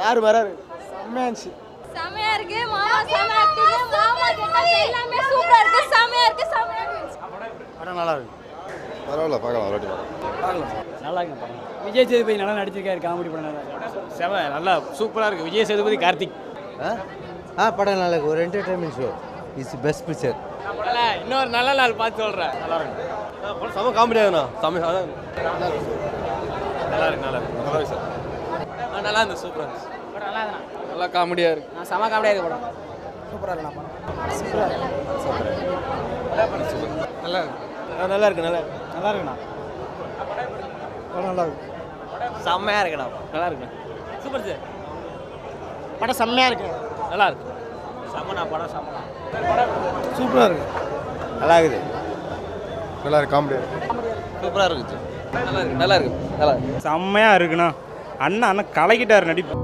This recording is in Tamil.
யார் வராரு செம்மையா இருந்துச்சு. செமையா இருக்கு. மாமா செமையா இருக்கு. மாமா கிட்ட எல்லாமே சூப்பரா இருக்கு. செமையா இருக்கு. செமையா இருக்கு. படம் நல்லா இருக்கு. பரவாயில்ல பார்க்கலாம். ஒரு வாட்டி பார்க்கலாம். நல்லா இருக்கு படம். விஜய் சேதுபதி நல்லா நடிச்சிருக்காரு. காமெடி படம் நல்லா செம நல்லா சூப்பராக இருக்கு. விஜய் சேதுபதி கார்த்திக். ஆ? படம் நல்லா இருக்கு. ஒரு entertainment show is best picture இன்னொரு நல்ல நாள் பார்த்து சொல்கிறேன் நல்லா இருக்கு. செம காமெடியாகண்ணா செம்ம நல்லா இருக்கு நல்லா இருக்கு. நல்லா இருக்கு சார். நல்லா இருந்துச்சு சூப்பராக இருந்துச்சு படம் நல்லா இருந்தா நல்லா காமெடியாக இருக்கு. நான் செம காமெடியாக இருக்கு படம். சூப்பராக இருக்கு. படம் நல்லா இருக்கு. நல்லா இருக்கு நல்லா இருக்கு. நல்லா இருக்குண்ணா. படம் நல்லா இருக்கு. செம்மையாக இருக்குண்ணா. நல்லா இருக்கு சூப்பர் சார். படம் செம்மையா இருக்கு. நல்லா இருக்கு. செம்மண்ணா படம் செம்மண்ணா. சூப்பராக இருக்கு. நல்லா இருக்குது. நல்லா இருக்கு காமெடியாக சூப்பராக இருக்கு நல்லா இருக்கு. நல்லா இருக்கு நல்லா இருக்கு. செம்மையாக இருக்குண்ணா. அண்ணா அண்ணன் கலக்கிட்டார் நடிப்பு.